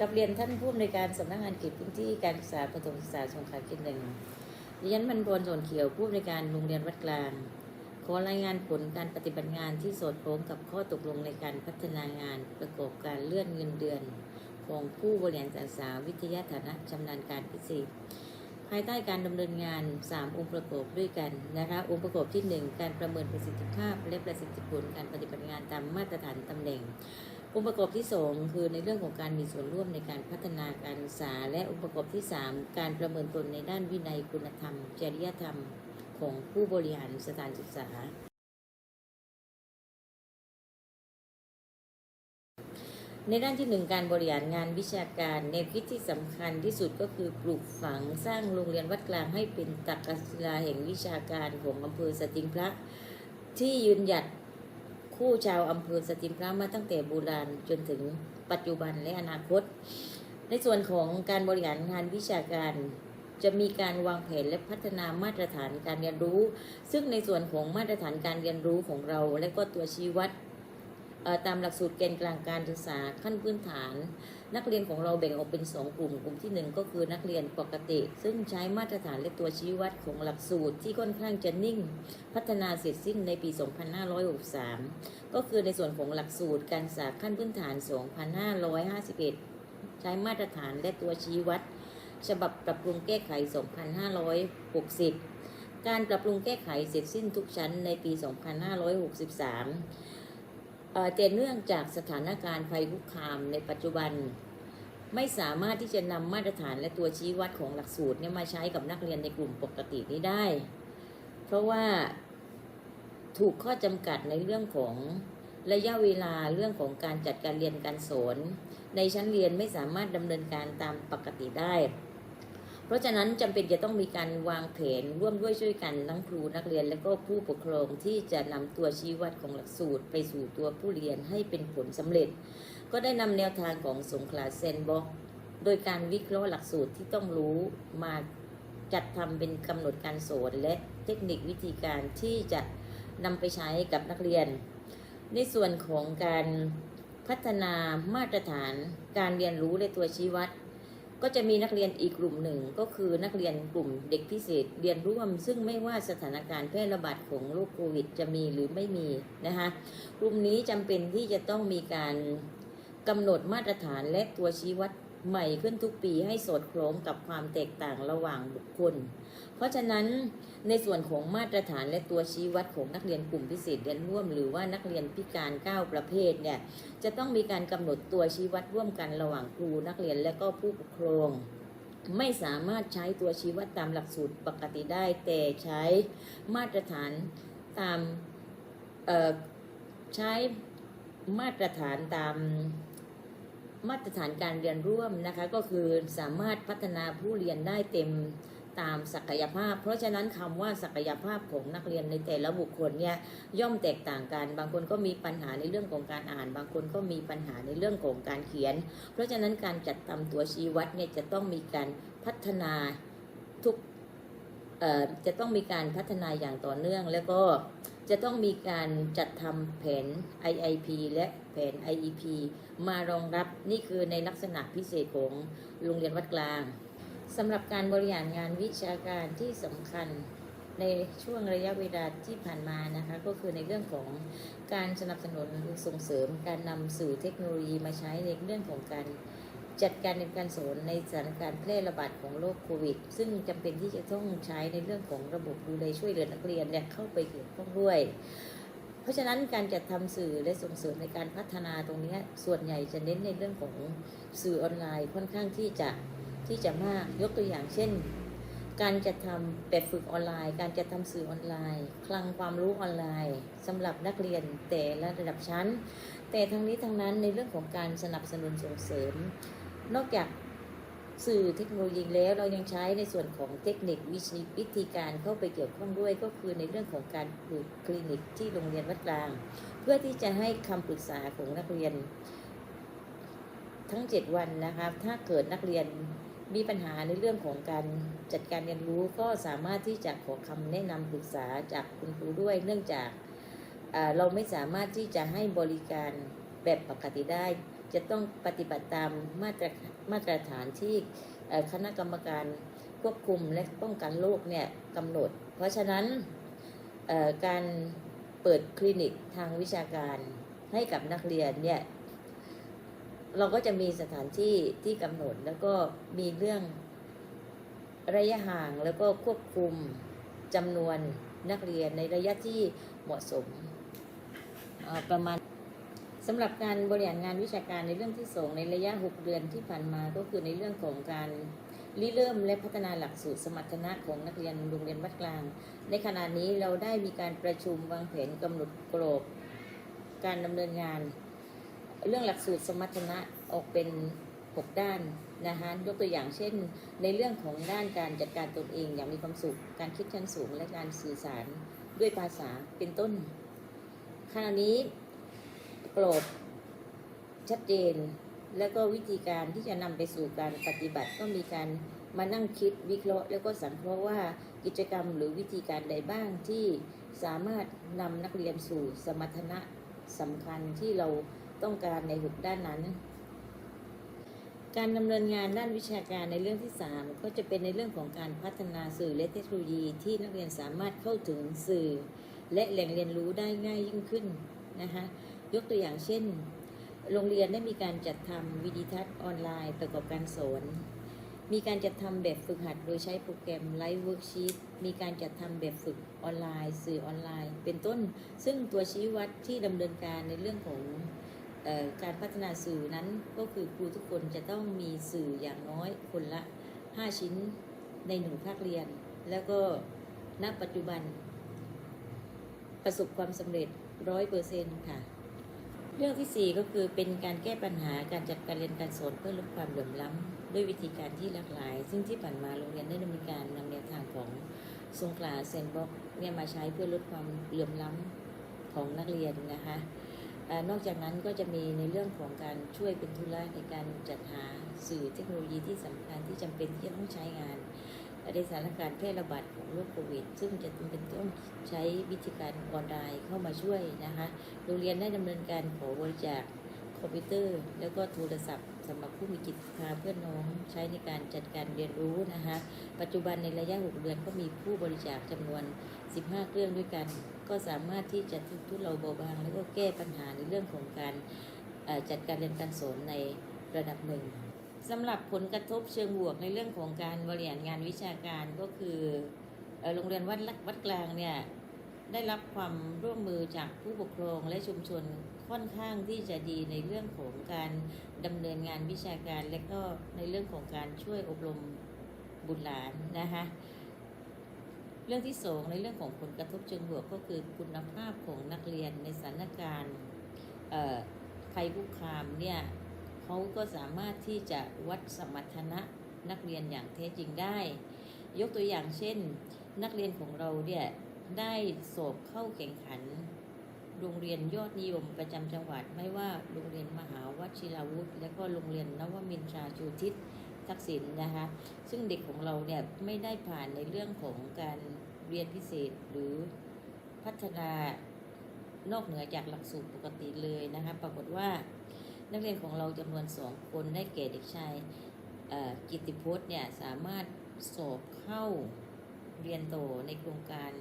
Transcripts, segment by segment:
กับเรียนท่านผู้อำนวยการสำนักงานเขตพื้นที่การศึกษาประถมศึกษาสงขลาเขตหนึ่งดิฉันมันพรสนเขียวผู้อำนวยการโรงเรียนวัดกลาง ขอรายงานผลการปฏิบัติงานที่สอดคล้องกับข้อตกลงในการพัฒนางานประกอบการเลื่อนเงินเดือน ของผู้บริหารการศึกษาวิทยาฐานะชำนาญการพิเศษภายใต้การดำเนินงาน 3 องค์ประกอบด้วยกันนะคะองค์ประกอบที่ 1 การประเมินประสิทธิภาพและประสิทธิผลการปฏิบัติงานตามมาตรฐานตำแหน่ง องค์ประกอบที่ 2 คือในเรื่องของการมีส่วนร่วมในการพัฒนาการศึกษา และองค์ประกอบที่ 3 การประเมินตนในด้านวินัยคุณธรรม จริยธรรม ของผู้บริหารสถานศึกษา ในด้านที่หนึ่งการบริหารงานวิชาการแนวคิดที่สำคัญที่สุดก็คือปลูกฝังสร้างโรงเรียนวัดกลางให้เป็นตักกศิลาแห่งวิชาการของอำเภอสติงพระที่ยืนหยัด คู่ชาวอำเภอสติมพระมาตั้งแต่โบราณจนถึงปัจจุบันและอนาคต ในส่วนของการบริหารงานวิชาการจะมีการวางแผนและพัฒนามาตรฐานการเรียนรู้ ซึ่งในส่วนของมาตรฐานการเรียนรู้ของเรา และก็ตัวชี้วัดตามหลักสูตรเกณฑ์กลางการศึกษาขั้นพื้นฐาน นักเรียนของเราแบ่งออกเป็น 2 กลุ่ม กลุ่มที่ 1 ก็คือนักเรียนปกติ ซึ่งใช้มาตรฐานและตัวชี้วัดของหลักสูตรที่ค่อนข้างจะนิ่ง พัฒนาเสร็จสิ้นในปี 2563 ก็คือในส่วนของหลักสูตรการศึกษาขั้นพื้นฐาน 2551 ใช้มาตรฐานและตัวชี้วัด ฉบับปรับปรุงแก้ไข 2560 การปรับปรุงแก้ไขเสร็จสิ้นทุกชั้นในปี 2563 แต่เนื่องจากสถานการณ์ภัยคุกคามในปัจจุบัน ไม่สามารถที่จะนำมาตรฐานและตัวชี้วัดของหลักสูตรเนี่ยมาใช้กับนักเรียนในกลุ่มปกตินี้ได้ เพราะว่าถูกข้อจำกัดในเรื่องของระยะเวลาเรื่องของการจัดการเรียนการสอนในชั้นเรียนไม่สามารถดำเนินการตามปกติได้ เพราะฉะนั้นจำเป็นจะต้องมีการวางแผนร่วมด้วยช่วยกันทั้งครูนักเรียน และก็ผู้ปกครองที่จะนำตัวชี้วัดของหลักสูตร ไปสู่ตัวผู้เรียนให้เป็นผลสำเร็จ ก็ได้นำแนวทางของสงขลาเซนบ็อกโดยการวิเคราะห์หลักสูตรที่ต้องรู้มาจัดทำเป็นกำหนดการสอนและเทคนิควิธีการที่จะนำไปใช้กับนักเรียน ในส่วนของการพัฒนามาตรฐานการเรียนรู้และตัวชี้วัด ก็จะมีนักเรียนอีกกลุ่มหนึ่งก็คือนักเรียนกลุ่มเด็กพิเศษเรียนร่วม ซึ่งไม่ว่าสถานการณ์แพร่ระบาดของโรคโควิดจะมีหรือไม่มีนะคะกลุ่มนี้จำเป็นที่จะต้องมีการกำหนดมาตรฐานและตัวชี้วัด ใหม่ขึ้นทุกปีให้สอดคล้องกับความแตกต่างระหว่างบุคคล เพราะฉะนั้นในส่วนของมาตรฐานและตัวชี้วัดของนักเรียนกลุ่มพิเศษเรียนร่วม หรือว่านักเรียนพิการ 9 ประเภทเนี่ยจะต้องมีการกำหนดตัวชี้วัดร่วมกันระหว่างครูนักเรียนและก็ผู้ปกครอง ไม่สามารถใช้ตัวชี้วัดตามหลักสูตรปกติได้ แต่ใช้มาตรฐานตามใช้มาตรฐานตาม มาตรฐานการเรียนร่วมนะคะก็คือสามารถพัฒนาผู้เรียนได้เต็มตามศักยภาพ เพราะฉะนั้นคำว่าศักยภาพของนักเรียนในแต่ละบุคคลเนี่ยย่อมแตกต่างกัน บางคนก็มีปัญหาในเรื่องของการอ่าน บางคนก็มีปัญหาในเรื่องของการเขียน เพราะฉะนั้นการจัดทำตัวชี้วัดเนี่ยจะต้องมีการพัฒนาทุกจะต้องมีการพัฒนาอย่างต่อเนื่อง แล้วก็จะต้องมีการจัดทำแผน IIP และ น IEP มารองรับนี่คือในลักษณะพิเศษของโรงเรียนวัดกลางสำหรับการบริหารงานวิชาการที่สำคัญในช่วงระยะเวลาที่ผ่านมานะคะก็คือในเรื่องของการสนับสนุนส่งเสริมการนำสื่อเทคโนโลยีมาใช้ในเรื่องของการจัดการเรียนการสอนในสถานการณ์แพร่ระบาดของโรคโควิด ซึ่งจำเป็นที่จะต้องใช้ในเรื่องของระบบดูแลช่วยเหลือนักเรียนเนี่ยเข้าไปเกี่ยวข้องด้วย ราะฉะนั้นการจัดทำสื่อและส่งเสริมในการพัฒนาตรงนี้ส่วนใหญ่จะเน้นในเรื่องของสื่อออนไลน์ค่อนข้างที่จะที่จะมากยกตัวอย่างเช่น การจะทำแบบฝึกออนไลน์ การจะทำสื่อออนไลน์ คลังความรู้ออนไลน์สำหรับนักเรียนแต่ละระดับชั้น แต่ทั้งนี้ทั้งนั้นในเรื่องของการสนับสนุนส่งเสริม นอกจาก สื่อเทคโนโลยีแล้วเรายังใช้ในส่วนของเทคนิควิธีวิธีการเข้าไปเกี่ยวข้องด้วย ก็คือในเรื่องของการปลูกคลินิกที่โรงเรียนวัดกลาง เพื่อที่จะให้คำปรึกษาของนักเรียน ทั้ง 7 วันนะคะถ้าเกิดนักเรียนมีปัญหาในเรื่องของการจัดการเรียนรู้ก็สามารถที่จะขอคำแนะนำปรึกษาจากคุณครูด้วย เนื่องจากเราไม่สามารถที่จะให้บริการแบบปกติได้ จะต้องปฏิบัติตามมาตรมาตรฐานที่คณะกรรมการควบคุมและป้องกันโรคเนี่ยกำหนด เพราะฉะนั้นการเปิดคลินิกทางวิชาการให้กับนักเรียนเนี่ยเราก็จะมีสถานที่ที่กำหนดแล้วก็มีเรื่องระยะห่างแล้วก็ควบคุมจำนวนนักเรียนในระยะที่เหมาะสมประมาณ สำหรับการบริหารงานวิชาการในเรื่องที่สองในระยะ 6 เดือนที่ผ่านมาก็คือในเรื่องของการริเริ่มและพัฒนาหลักสูตรสมรรถนะของนักเรียนโรงเรียนวัดกลาง ในขณะนี้เราได้มีการประชุมวางแผนกำหนดกรอบการดำเนินงาน เรื่องหลักสูตรสมรรถนะออกเป็น 6 ด้านนะคะยกตัวอย่างเช่น ในเรื่องของด้านการจัดการตนเองอย่างมีความสุข การคิดชั้นสูงและการสื่อสารด้วยภาษาเป็นต้นขณะนี้ กรอบชัดเจน แล้วก็วิธีการที่จะนำไปสู่การปฏิบัติก็มีการมานั่งคิดวิเคราะห์ แล้วก็สังเคราะห์ว่ากิจกรรมหรือวิธีการใดบ้างที่สามารถนำนักเรียนสู่สมรรถนะสำคัญที่เราต้องการในหุกด้านนั้น การดำเนินงานด้านวิชาการในเรื่องที่ 3 ก็จะเป็นในเรื่องของการพัฒนาสื่อและเทคโนโลยีที่นักเรียนสามารถเข้าถึงสื่อ และแหล่งเรียนรู้ได้ง่ายยิ่งขึ้นนะคะ ยกตัวอย่างเช่น โรงเรียนได้มีการจัดทำวิดีทัศน์ออนไลน์ประกอบการสอน มีการจัดทำแบบฝึกหัดโดยใช้โปรแกรมไลฟ์เวิร์กชีตมีการจัดทำแบบฝึกออนไลน์ สื่อออนไลน์ เป็นต้น ซึ่งตัวชี้วัดที่ดำเนินการในเรื่องของออการพัฒนาสื่อนั้นก็คือครูทุกคนจะต้องมีสื่ออย่างน้อยคนละ 5 ชิ้นในหนึ่งภาคเรียน แล้วก็ณปัจจุบัน ประสบความสำเร็จร้อยเปอร์เซ็นต์ค่ะ เรื่องที่ 4 ก็คือเป็นการแก้ปัญหาการจัดการเรียนการสอนเพื่อลดความเหลื่อมล้ำด้วยวิธีการที่หลากหลาย ซึ่งที่ผ่านมาโรงเรียนได้ดำเนินการนำแนวทางของสงขลาเซนบ็อกเนี่ยมาใช้เพื่อลดความเหลื่อมล้ำของนักเรียนนะคะนอกจากนั้นก็จะมีในเรื่องของการช่วยเป็นธุนระในการจัดหาสื่อเทคโนโลยีที่สำคัญที่จำเป็นที่จะต้องใช้งาน ในสถานการณ์แพร่ระบาดของโรคโควิด ซึ่งจะจำเป็นต้องใช้วิธีการออนไลน์เข้ามาช่วยนะคะ โรงเรียนได้ดำเนินการขอบริจาคคอมพิวเตอร์ แล้วก็โทรศัพท์สำหรับผู้มีจิตศรัทธาเพื่อนน้องใช้ในการจัดการเรียนรู้นะคะ ปัจจุบันในระยะ 6 เดือนก็มีผู้บริจาคจำนวน 15 เครื่องด้วยกัน ก็สามารถที่จะทุเลาเบาบาง แล้วก็แก้ปัญหาในเรื่องของการจัดการเรียนการสอนในระดับหนึ่ง สำหรับผลกระทบเชิงบวกในเรื่องของการบริหารงานวิชาการก็คือโรงเรียนวัดลักวัดกลางเนี่ยได้รับความร่วมมือจากผู้ปกครองและชุมชนค่อนข้างที่จะดีในเรื่องของการดำเนินงานวิชาการ และก็ในเรื่องของการช่วยอบรมบุตรหลานนะคะเรื่องที่สองในเรื่องของผลกระทบเชิงบวกก็คือคุณภาพของนักเรียนในสถานการณ์ภัยคุกคามเนี่ย เขาก็สามารถที่จะวัดสมรรถนะนักเรียนอย่างแท้จริงได้ ยกตัวอย่างเช่น นักเรียนของเราเนี่ยได้สอบเข้าแข่งขัน โรงเรียนยอดนิยมประจำจังหวัดไม่ว่าโรงเรียนมหาวชิราวุธ และก็โรงเรียนนวมินทราชูทิศทักษิณนะคะซึ่งเด็กของเราเนี่ยไม่ได้ผ่านในเรื่องของการเรียนพิเศษหรือพัฒนานอกเหนือจากหลักสูตรปกติเลยนะคะปรากฏว่า นักเรียนของเราจำนวนสองคนได้แก่เด็กชายกิติพจน์เนี่ยสามารถสอบเข้าเรียนโตในโครงการ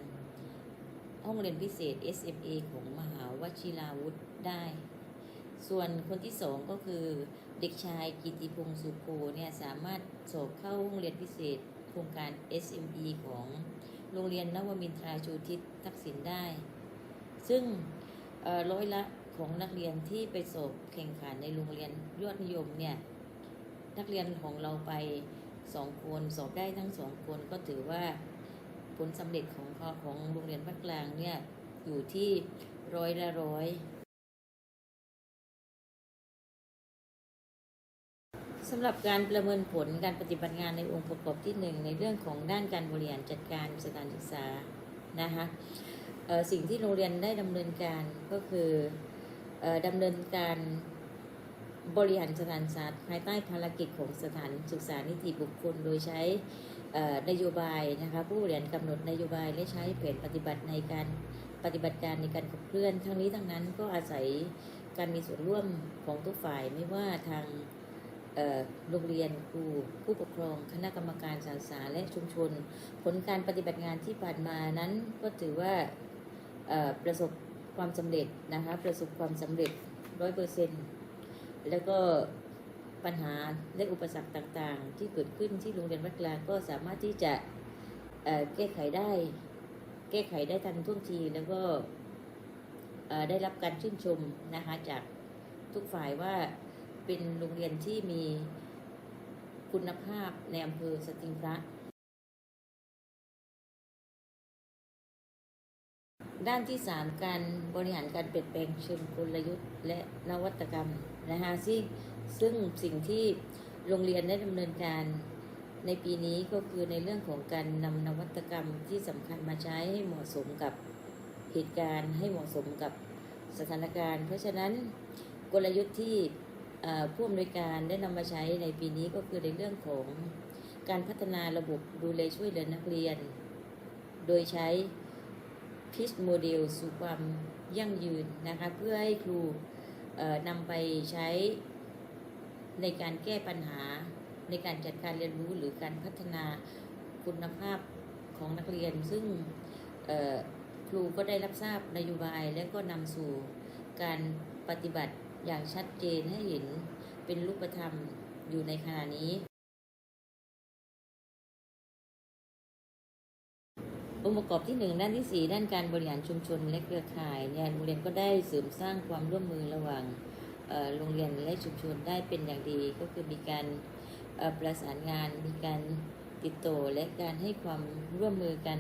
ห้องเรียนพิเศษ SMA ของมหาวชิราวุธได้ ส่วนคนที่สองก็คือเด็กชายกิติพงศ์สุโภเนี่ยสามารถสอบเข้าห้องเรียนพิเศษโครงการ SME ของโรงเรียนนวมินทราชูทิศทักษิณได้ ซึ่งร้อยละ ของนักเรียนที่ไปสอบแข่งขันในโรงเรียนยอดนิยมเนี่ยนักเรียนของเราไปสองคนสอบได้ทั้งสองคนก็ถือว่าผลสำเร็จของขาของโรงเรียนวัดกลางเนี่ยอยู่ที่ร้อยละร้อยสำหรับการประเมินผลการปฏิบัติงานในองค์ประกอบที่หนึ่งในเรื่องของด้านการบริหารจัดการสถานศึกษานะคะสิ่งที่โรงเรียนได้ดำเนินการก็คือ ดำเนินการบริหารสถานศึกษาภายใต้ภารกิจของสถานศึกษานิติบุคคล โดยใช้นโยบายนะคะผู้บริหารกำหนดนโยบายและใช้แผนปฏิบัติในการปฏิบัติการในการขับเคลื่อน ทั้งนี้ทั้งนั้นก็อาศัยการมีส่วนร่วมของทุกฝ่ายไม่ว่าทางโรงเรียนครูผู้ปกครอง คณะกรรมการศึกษาและชุมชน ผลการปฏิบัติงานที่ผ่านมานั้นก็ถือว่าประสบ ความสำเร็จนะคะ ประสบความสำเร็จร้อยเปอร์เซ็นต์แล้วก็ปัญหาและอุปสรรคต่างๆ ที่เกิดขึ้นที่โรงเรียนวัดกลางก็สามารถที่จะแก้ไขได้ แก้ไขได้ทันท่วงทีแล้วก็ได้รับการชื่นชมนะคะจากทุกฝ่ายว่าเป็นโรงเรียนที่มีคุณภาพในอำเภอสติงพระ ด้านที่ 3 การบริหารการเปลี่ยนแปลงเชิงกลยุทธ์และนวัตกรรมนะคะซึ่งซึ่งสิ่งที่โรงเรียนได้ดำเนินการในปีนี้ก็คือในเรื่องของการนำนวัตกรรมที่สำคัญมาใช้ให้เหมาะสมกับเหตุการณ์ให้เหมาะสมกับสถานการณ์ เพราะฉะนั้นกลยุทธ์ที่ผู้อำนวยการได้นำมาใช้ในปีนี้ก็คือในเรื่องของการพัฒนาระบบดูแลช่วยเหลือนักเรียน โดยใช้ พิชโมเดลสู่ความยั่งยืนนะคะเพื่อให้ครูนำไปใช้ในการแก้ปัญหาในการจัดการเรียนรู้หรือการพัฒนาคุณภาพของนักเรียน ซึ่งครูก็ได้รับทราบนโยบายและก็นำสู่การปฏิบัติอย่างชัดเจนให้เห็นเป็นรูปธรรมอยู่ในขณะนี้ องค์ประกอบที่ 1 ด้านที่ 4 ด้านการบริหารชุมชนและเครือข่ายเนี่ยโรงเรียนก็ได้เสริมสร้างความร่วมมือระหว่างโรงเรียนและชุมชนได้เป็นอย่างดี ก็คือมีการประสานงาน มีการติดต่อและการให้ความร่วมมือกัน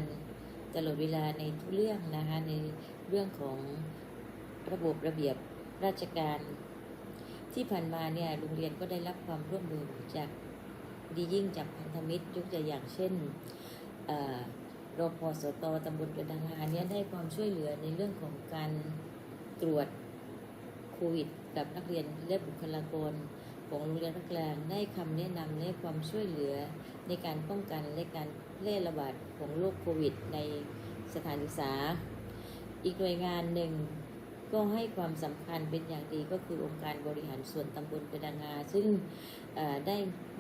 ตลอดเวลาในทุกเรื่องนะคะในเรื่องของระบบระเบียบราชการ ที่ผ่านมาเนี่ยโรงเรียนก็ได้รับความร่วมมือจากดียิ่งจากพันธมิตรยกตัวอย่างเช่นอ รพสตตำบลกระดังงานเนี่ยได้ความช่วยเหลือในเรื่องของการตรวจโควิด กับนักเรียนและบุคลากรของโรงเรียนรักแรงได้คำแนะนำและความช่วยเหลือในการป้องกันและการแพร่ระบาดของโรคโควิด ในสถานศึกษา อีกหน่วยงานหนึ่งก็ให้ความสำคัญเป็นอย่างดีก็คือองค์การบริหารส่วนตำบลกระดังงา ซึ่งได้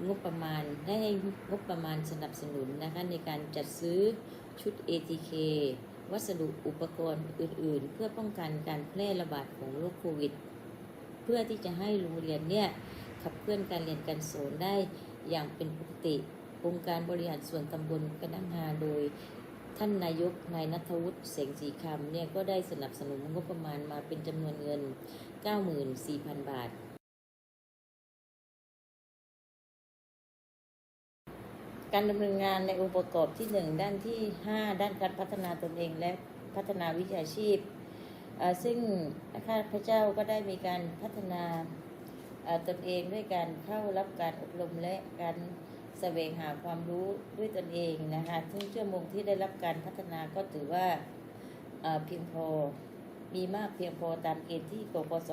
งบประมาณได้ให้งบประมาณสนับสนุนนะคะในการจัดซื้อ ชุด ATK วัสดุอุปกรณ์อื่น ๆ เพื่อป้องกันการแพร่ระบาดของโรคโควิด เพื่อที่จะให้โรงเรียนเนี่ยขับเคลื่อนการเรียนการสอนได้อย่างเป็นปกติองค์การบริหารส่วนตำบลกระดังงาโดยท่านนายกนายนัทวุฒิเสงสีคำเนี่ยก็ได้สนับสนุนงบประมาณมาเป็นจำนวนเงิน 94,000 บาท การดำเนินงานในองค์ประกอบที่ 1 ด้านที่ 5 ด้านการพัฒนาตนเองและพัฒนาวิชาชีพ ซึ่งข้าพเจ้าก็ได้มีการพัฒนาตนเองด้วยการเข้ารับการอบรมและการแสวงหาความรู้ด้วยตนเองนะคะซึ่งชั่วโมงที่ได้รับการพัฒนาก็ถือว่าเพียงพอ มีมากเพียงพอตามเกณฑ์ที่กปส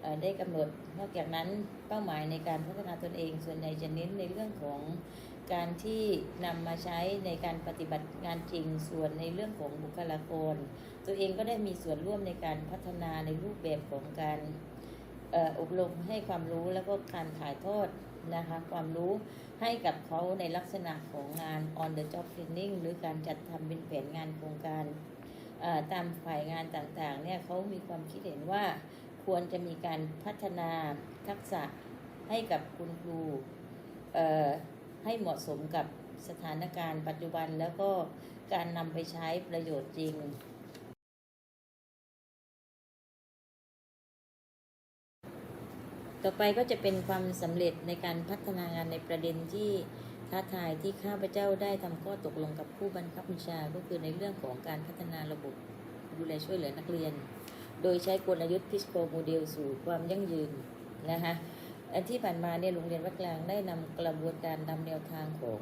เอ่อได้กำหนด นอกจากนั้นเป้าหมายในการพัฒนาตนเองส่วนใหญ่จะเน้นในเรื่องของ การที่นำมาใช้ในการปฏิบัติงานจริงส่วนในเรื่องของบุคลากร ตัวเองก็ได้มีส่วนร่วมในการพัฒนาในรูปแบบของการอบรมให้ความรู้แล้วก็การถ่ายทอดนะคะความรู้ให้กับเขาในลักษณะของงาน on the job training หรือการจัดทำเป็นแผนงานโครงการตามฝ่ายงานต่างๆเนี่ยเขามีความคิดเห็นว่าควรจะมีการพัฒนาทักษะให้กับคุณครู ให้เหมาะสมกับสถานการณ์ปัจจุบันแล้วก็การนำไปใช้ประโยชน์จริง ต่อไปก็จะเป็นความสำเร็จในการพัฒนางานในประเด็นที่ท้าทายที่ข้าพเจ้าได้ทำข้อตกลงกับผู้บังคับบัญชาก็คือในเรื่องของการพัฒนาระบบดูแลช่วยเหลือนักเรียน โดยใช้กลยุทธ์พิสโกโมเดลสู่ความยั่งยืนนะคะ อันที่ผ่านมาเนี่ยโรงเรียนวัดกลางได้นำกระบวนการนำแนวทางของ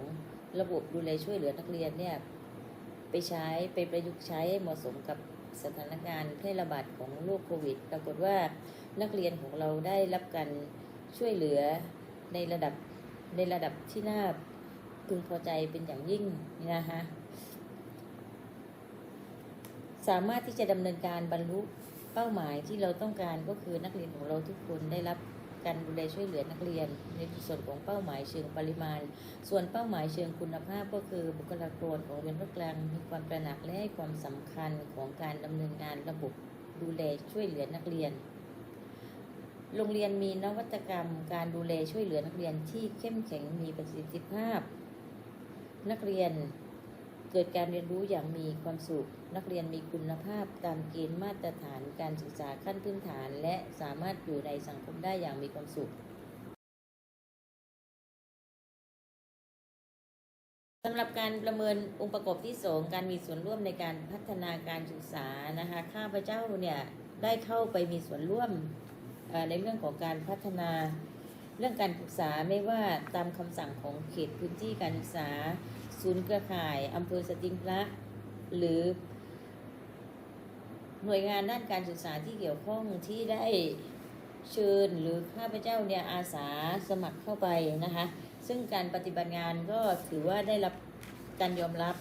ระบบดูแลช่วยเหลือนักเรียนเนี่ยไปใช้ไปประยุกต์ใช้ให้เหมาะสมกับสถานการณ์แพร่ระบาดของโรคโควิด ปรากฏว่านักเรียนของเราได้รับการช่วยเหลือในระดับในระดับที่น่าพึงพอใจเป็นอย่างยิ่งนะคะสามารถที่จะดำเนินการบรรลุเป้าหมายที่เราต้องการก็คือนักเรียนของเราทุกคนได้รับ การดูแลช่วยเหลือนักเรียน ในส่วนของเป้าหมายเชิงปริมาณ ส่วนเป้าหมายเชิงคุณภาพก็คือบุคลากรของเรียนภาคกลางมีความตระหนักและให้ความสำคัญของการดำเนินงานระบบดูแลช่วยเหลือนักเรียน โรงเรียนมีนวัตกรรม การดูแลช่วยเหลือนักเรียนที่เข้มแข็งมีประสิทธิภาพ นักเรียน เกิดการเรียนรู้อย่างมีความสุข นักเรียนมีคุณภาพตามเกณฑ์มาตรฐานการศึกษาขั้นพื้นฐาน และสามารถอยู่ในสังคมได้อย่างมีความสุขสำหรับการประเมินองค์ประกอบที่2การมีส่วนร่วมในการพัฒนาการศึกษานะคะข้าพเจ้าเนี่ยได้เข้าไปมีส่วนร่วมในเรื่องของการพัฒนาเรื่องการศึกษาไม่ว่าตามคำสั่งของเขตพื้นที่การศึกษา ศูนย์เครือข่ายอำเภอสติงพระหรือ หน่วยงานด้านการศึกษาที่เกี่ยวข้องที่ได้เชิญหรือข้าพเจ้าเนี่ยอาสาสมัครเข้าไปนะคะ ซึ่งการปฏิบัติงานก็ถือว่าได้รับการยอมรับ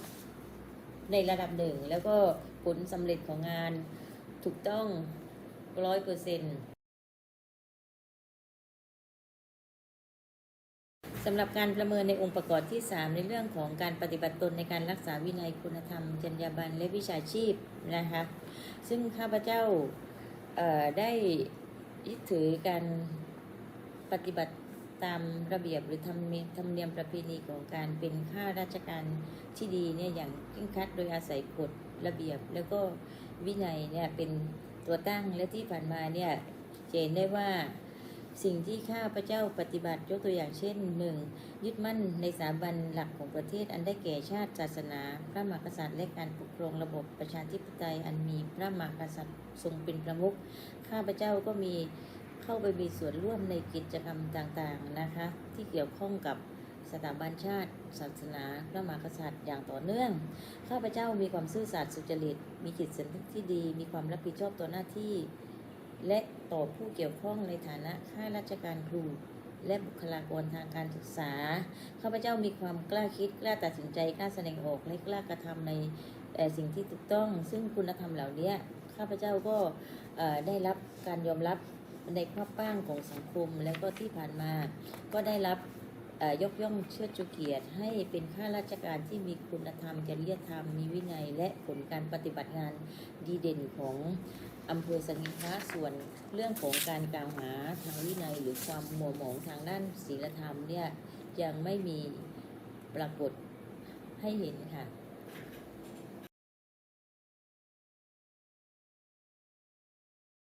ในระดับหนึ่ง แล้วก็ผลสำเร็จของงานถูกต้องร้อยเปอร์เซ็นต์ สำหรับการประเมินในองค์ประกอบที่ 3 ในเรื่องของการปฏิบัติตนในการรักษาวินัยคุณธรรม จรรยาบรรณและวิชาชีพนะคะซึ่งข้าพเจ้าได้ยึดถือการปฏิบัติตามระเบียบหรือธรรมเนียมธรรมเนียมประเพณีของการเป็นข้าราชการที่ดีเนี่ยอย่างเคร่งครัดโดยอาศัยกฎระเบียบ แล้วก็วินัยเนี่ยเป็นตัวตั้งและที่ผ่านมาเนี่ยเห็นได้ว่า สิ่งที่ข้าพระเจ้าปฏิบัติยกตัวอย่างเช่นหนึ่งยึดมั่นในสถาบันหลักของประเทศอันได้แก่ชาติศาสนา พระมหากษัตริย์และการปกครองระบบประชาธิปไตยอันมีพระมหากษัตริย์ทรงเป็นประมุขข้าพระเจ้าก็มีเข้าไปมีส่วนร่วมในกิจกรรมต่างๆนะคะ ที่เกี่ยวข้องกับสถาบันชาติ ศาสนา พระมหากษัตริย์อย่างต่อเนื่อง ข้าพเจ้ามีความซื่อสัตย์สุจริต มีจิตสำนึกที่ดี มีความรับผิดชอบต่อหน้าที่ และ ต่อผู้เกี่ยวข้องในฐานะข้าราชการครู และบุคลากรทางการศึกษา ข้าพเจ้ามีความกล้าคิดกล้าตัดสินใจกล้าแสดงออกและกล้ากระทำในสิ่งที่ถูกต้อง ซึ่งคุณธรรมเหล่านี้ข้าพเจ้าก็ได้รับการยอมรับในภาพป้างของสังคม และก็ที่ผ่านมาก็ได้รับเอ่อยกย่องเชิดชูเกียรติ ให้เป็นข้าราชการที่มีคุณธรรมจริยธรรมมีวินัย และผลการปฏิบัติงานดีเด่นของ อำเภอสังิระส่วนเรื่องของการกล่าวหาทางวินัยหรือความหมัวหมองทางด้านศีลธรรมเนี่ยยังไม่มีปรากฏให้เห็นค่ะ